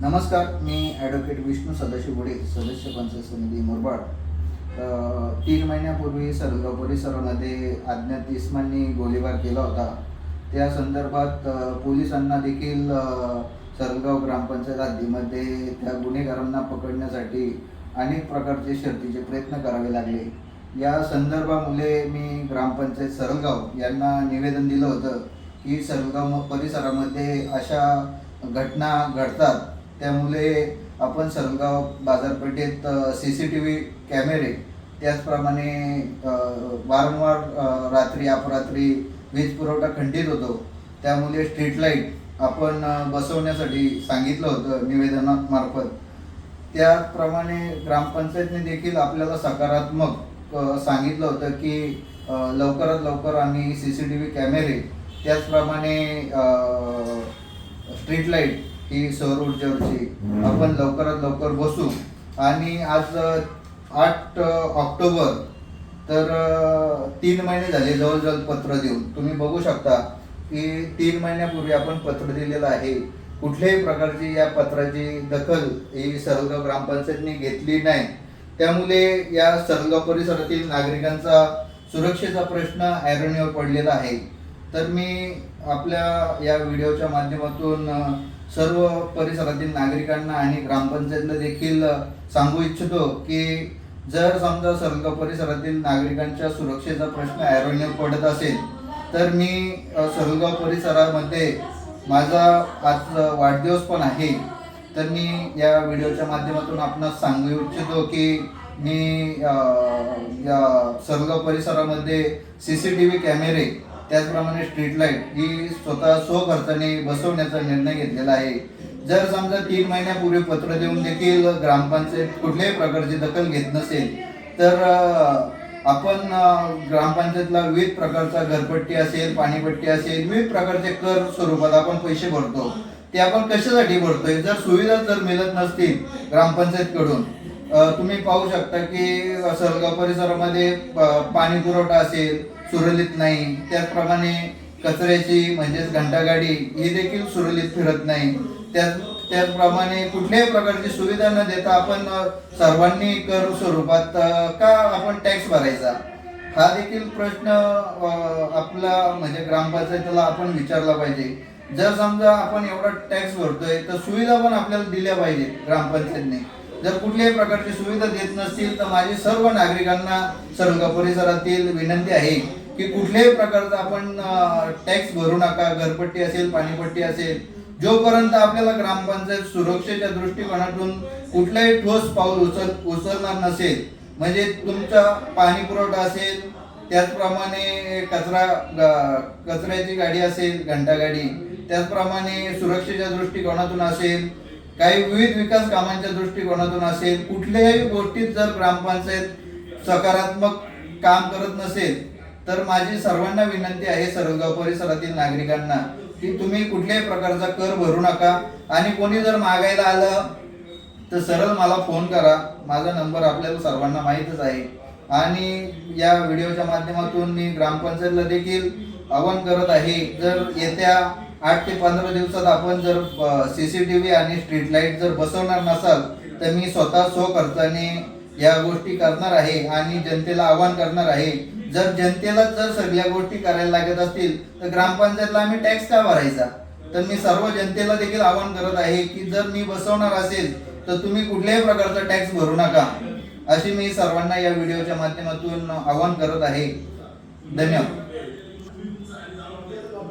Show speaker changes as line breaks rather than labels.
नमस्कार मी ॲडव्होकेट विष्णू सदाशिव गुडे सदस्य पंचायत समिती मुरबाड. तीन महिन्यापूर्वी सरगाव परिसरामध्ये अज्ञात इस्मांनी गोळीबार केला होता. त्या संदर्भात पोलिसांना देखील सरगाव ग्रामपंचायत हद्दीमध्ये त्या गुन्हेगारांना पकडण्यासाठी अनेक प्रकारचे शर्तीचे प्रयत्न करावे लागले. या संदर्भामुळे मी ग्रामपंचायत सरगाव यांना निवेदन दिलं होतं की सरगाव परिसरामध्ये अशा घटना घडतात त्यामुळे आपण सरगाव बाजारपेठेत सी सी टी व्ही कॅमेरे त्याचप्रमाणे वारंवार रात्री अपरात्री वीज पुरवठा खंडित होतो. त्यामुळे स्ट्रीट लाइट आपण बसवण्यासाठी सांगितलं होतं निवेदनामार्फत त्याप्रमाणे ग्रामपंचायतने देखील आपल्याला सकारात्मक सांगितलं होतं की लवकरात लवकर आम्ही सी सी टी व्ही कॅमेरे त्याचप्रमाणे स्ट्रीट लाइट ही सौर ऊर्जेवरची. आपण लवकरात लवकर बसू. आणि आज आठ ऑक्टोबर तर तीन महिने झाले जवळजवळ पत्र देऊन. तुम्ही बघू शकता की तीन महिन्यापूर्वी आपण पत्र दिलेलं आहे. कुठल्याही प्रकारची या पत्राची दखल ही सरगाव ग्रामपंचायतने घेतली नाही. त्यामुळे या सरगाव परिसरातील नागरिकांचा सुरक्षेचा प्रश्न ऐरणीवर पडलेला आहे. तर मी आपल्या या व्हिडिओच्या माध्यमातून सर्व परिसरातील नागरिकांना आणि ग्रामपंचायतला देखील सांगू इच्छितो की जर समजा सरगाव परिसरातील नागरिकांच्या सुरक्षेचा प्रश्न ऐरणीवर पडत असेल तर मी अ, सरगाव परिसरामध्ये माझा आज वाढदिवस पण आहे तर मी या व्हिडिओच्या माध्यमातून आपणास सांगू इच्छितो की मी या सरगाव परिसरामध्ये सी सी टी व्ही कॅमेरे त्याचप्रमाणे स्ट्रीट लाइट ही स्वतः स्वखर्चाने बसवण्याचा निर्णय घेतलेला आहे. जर समजा तीन महिन्यापूर्वी पत्र देऊन देखील ग्रामपंचायत कुठल्याही प्रकारची दखल घेत नसेल तर आपण ग्रामपंचायतला विविध प्रकारचा घरपट्टी असेल पाणीपट्टी असेल विविध प्रकारचे कर स्वरूपात आपण पैसे भरतो. ते आपण कशासाठी भरतोय? जर सुविधा जर मिळत नसतील ग्रामपंचायतकडून तुम्ही पाहू शकता की सरगाव परिसरामध्ये पाणी पुरवठा असेल सुरळीत नाही. त्याचप्रमाणे कचऱ्याची म्हणजेच घंटागाडी ही देखील सुरळीत फिरत नाही. त्याच त्याचप्रमाणे कुठल्याही प्रकारची सुविधा न देता आपण सर्वांनी कर स्वरूपात का आपण टॅक्स भरायचा? हा देखील प्रश्न आपला म्हणजे ग्रामपंचायतीला आपण विचारला पाहिजे. जर समजा आपण एवढा टॅक्स भरतोय तर सुविधा पण आपल्याला दिल्या पाहिजेत ग्रामपंचायतने. जर कुठल्याही प्रकारची सुविधा देत नसतील तर माझी सर्व नागरिकांना सर्व परिसरातील विनंती आहे की कुठल्याही प्रकारचा आपण टॅक्स भरू नका घरपट्टी असेल पाणीपट्टी असेल जोपर्यंत आपल्याला ग्रामपंचायत सुरक्षेच्या दृष्टिकोनातून कुठलाही ठोस पाऊल उचल उचलणार नसेल म्हणजे तुमचा पाणी पुरवठा असेल त्याचप्रमाणे कचरा कचऱ्याची गाडी असेल घंटागाडी त्याचप्रमाणे सुरक्षेच्या दृष्टिकोनातून असेल काही विविध विकास कामांच्या दृष्टिकोनातून असेल कुठल्याही गोष्टीत जर ग्रामपंचायत सकारात्मक काम करत नसेल तर माझी सर्वांना विनंती आहे सरगाव परिसरातील नागरिकांना की तुम्ही कुठल्याही प्रकारचा कर भरू नका. आणि कोणी जर मागायला आलं तर सरळ मला फोन करा. माझा नंबर आपल्याला सर्वांना माहीतच आहे. आणि या व्हिडिओच्या माध्यमातून मी ग्रामपंचायतला देखील आवाहन करत आहे जर येत्या आठ ते पंधरा दिवसात आपण जर सी सी टी व्ही आणि स्ट्रीट लाइट जर बसवणार नसाल तर मी स्वतः स्वखर्चाने या गोष्टी करणार आहे आणि जनतेला आवाहन करणार आहे जर जनतेला जर सगळ्या गोष्टी करायला लागत असतील तर ग्रामपंचायतला आम्ही टॅक्स का भरायचा? तर मी सर्व जनतेला देखील आवाहन करत आहे की जर मी बसवणार असेल तर तुम्ही कुठल्याही प्रकारचा टॅक्स भरू नका. अशी मी सर्वांना या व्हिडिओच्या माध्यमातून आवाहन करत आहे. धन्यवाद.